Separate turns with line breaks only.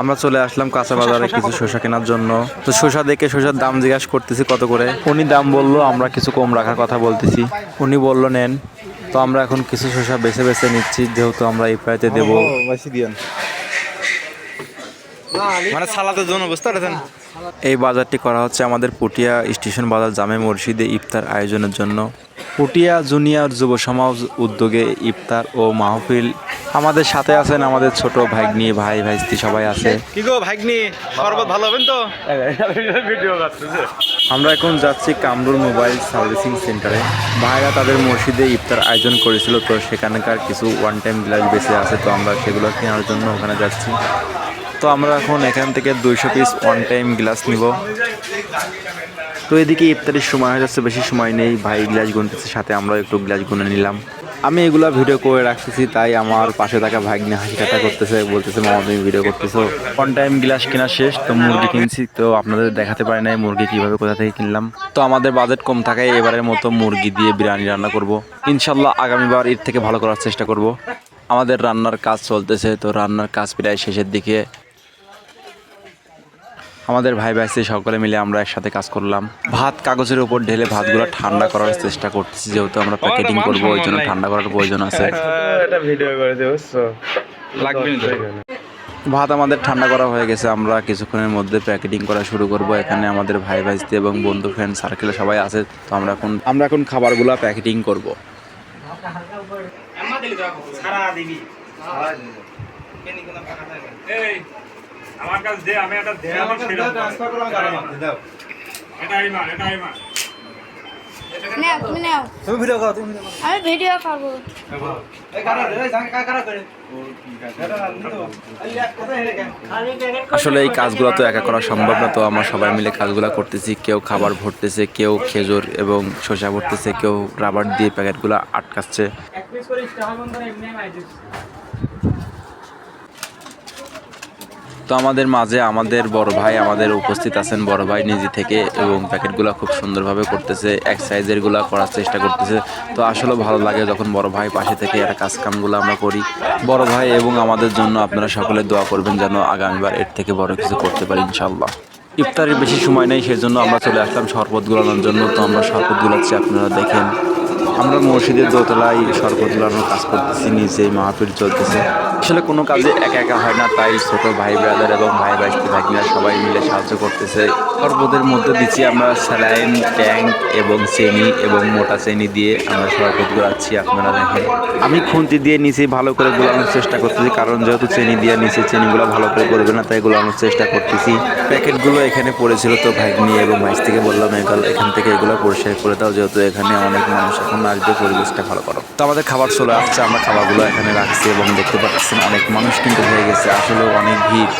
আমরা চলে আসলাম কাঁচা বাজারে কিছু শসা কেনার জন্য। তো শসা দেখে শসার দাম জিজ্ঞাসা করতেছি কত করে। উনি দাম বলল আমরা কিছু কম রাখার কথা বলতেছি। উনি বলল নেন। তো আমরা এখন কিছু শসা বেছে বেছে নিচ্ছি যেহেতু আমরা এই প্রায়তে দেবো। মানে সালাতের জন্য বুঝতে পারছেন? এই বাজারটি করা হচ্ছে আমাদের পুটিয়া স্টেশন বাজার জামে মসজিদে ইফতার আয়োজনের জন্য। পুটিয়া জুনিয়র যুব সমাজ উদ্যোগে ইফতার ও মাহফিল আমাদের সাথে আছেন আমাদের ছোট ভাগ্নি ভাই ভাইস্তি সবাই আছে। কি গো ভাগ্নি শরবত ভালো হবেন তো? আমরা এখন যাচ্ছি কামরুল মোবাইল সার্ভিসিং সেন্টারে। ভাইরা তাদের মসজিদে ইফতার আয়োজন করেছিল তো সেখানকার কিছু ওয়ান টাইম গ্লাস বেঁচে আছে তো আমরা সেগুলো কেনার জন্য ওখানে যাচ্ছি। তো আমরা এখন এখান থেকে দুইশো পিস ওয়ান টাইম গ্লাস নিব। তো এদিকে ইফতারির সময় হয়ে যাচ্ছে বেশি সময় নেই ভাই গ্লাস গুনতেছে সাথে আমরা একটু গ্লাস গুনে নিলাম। আমি এগুলা ভিডিও করে রাখতেছি, তাই আমার পাশে থাকা ভাগ্নে হাসি ঠাট্টা করতেছে, বলতেছে, মামা, তুমি ভিডিও করতেছো। ওয়ান টাইম গ্লাস কেনা শেষ, তো মুরগি কিনছি, তো আপনাদের দেখাতে পারি নাই মুরগি কীভাবে কোথা থেকে কিনলাম। তো আমাদের বাজেট কম থাকায় এবারের মতো মুরগি দিয়ে বিরিয়ানি রান্না করব। ইনশাল্লাহ আগামীবার এর থেকে ভালো করার চেষ্টা করব। আমাদের রান্নার কাজ চলতেছে, তো রান্নার কাজ প্রায় শেষের দিকে। আমাদের ভাই ভাইসে সকলে মিলে আমরা একসাথে কাজ করলাম। ভাত কাগজের উপর ঢেলে ভাতগুলো ঠান্ডা করার চেষ্টা করতেছি যেহেতু আমরা প্যাকেটিং করব ওই জন্য ঠান্ডা করার প্রয়োজন আছে।
তো।
ভাত আমাদের ঠান্ডা করা হয়ে গেছে আমরা কিছুক্ষণের মধ্যে প্যাকেটিং করা শুরু করব। এখানে আমাদের ভাই ভাইস্তি এবং বন্ধু ফ্রেন্ড সার্কেলে সবাই আছে তো আমরা এখন আমরা এখন খাবারগুলো প্যাকেটিং করব।
এই আমার কাছে দে আমি একটা ধ্যান এটা আইমা এটা আইমা
নাও তুমি নাও।
তুমি ভিডিও করো তুমি
আমি ভিডিও করব।
এই কারা রে কারা কারা করে
আসলে এই কাজগুলো তো একা করা সম্ভব না তো আমরা সবাই মিলে কাজগুলো করতেছি। কেউ খাবার ভরতেছে কেউ খেজুর এবং শসা ভরতেছে কেউ রাবার দিয়ে প্যাকেটগুলো আটকাচ্ছে। তো আমাদের মাঝে আমাদের বড় ভাই, আমাদের উপস্থিত আছেন বড় ভাই নিজে থেকে এবং প্যাকেটগুলো খুব সুন্দরভাবে করতেছে, এক সাইজেরগুলো করার চেষ্টা করতেছে। তো আসলে ভালো লাগে যখন বড় ভাই পাশে থেকে এর কাজ কামগুলো আমরা করি। বড় ভাই এবং আমাদের জন্য আপনারা সকলে দোয়া করবেন যেন আগামীবার এর থেকে বড় কিছু করতে পারি ইনশাল্লাহ ইফতারের বেশি সময় নেই, সেজন্য আমরা চলে আসলাম শরবত গুলানোর জন্য। তো আমরা শরবত গুলাচ্ছি আপনারা দেখেন। আমরা মসজিদের দোতলায় শরবত গুলানোর কাজ করতেছি নিচেই মাহফিল চলতেছে। আসলে কোনো কাজে একা একা হয় না, তাই ছোট ভাই ব্রাদার এবং ভাই ভাইস্তি ভাগিনা সবাই মিলে সাহায্য করতেছে। শরবতের মধ্যে দিচ্ছি আমরা স্যালাইন, ট্যাঙ্ক এবং চেনি এবং মোটা চেনি দিয়ে আমরা শরবত গুলাচ্ছি আপনারা দেখেন। আমি খুন্তি দিয়ে নিচে ভালো করে গুলানোর চেষ্টা করতেছি, কারণ যেহেতু চেনি দিয়ে নিচে চেনিগুলো ভালো করে করবে না, তাই গুলানোর চেষ্টা করতেছি। প্যাকেটগুলো এখানে পড়েছিল তো ভাগ্নি এবং ভাইস থেকে বললাম এখান থেকে এগুলো পরিষ্কার করে দাও, যেহেতু এখানে অনেক মানুষ এখন আসবে পরিবেশটা ভালো করো। তো আমাদের খাবার চলে আসছে, আমরা খাবারগুলো এখানে রাখছি এবং দেখতে পাচ্ছেন অনেক মানুষ কিন্তু হয়ে গেছে। আসলে অনেক ভিড়।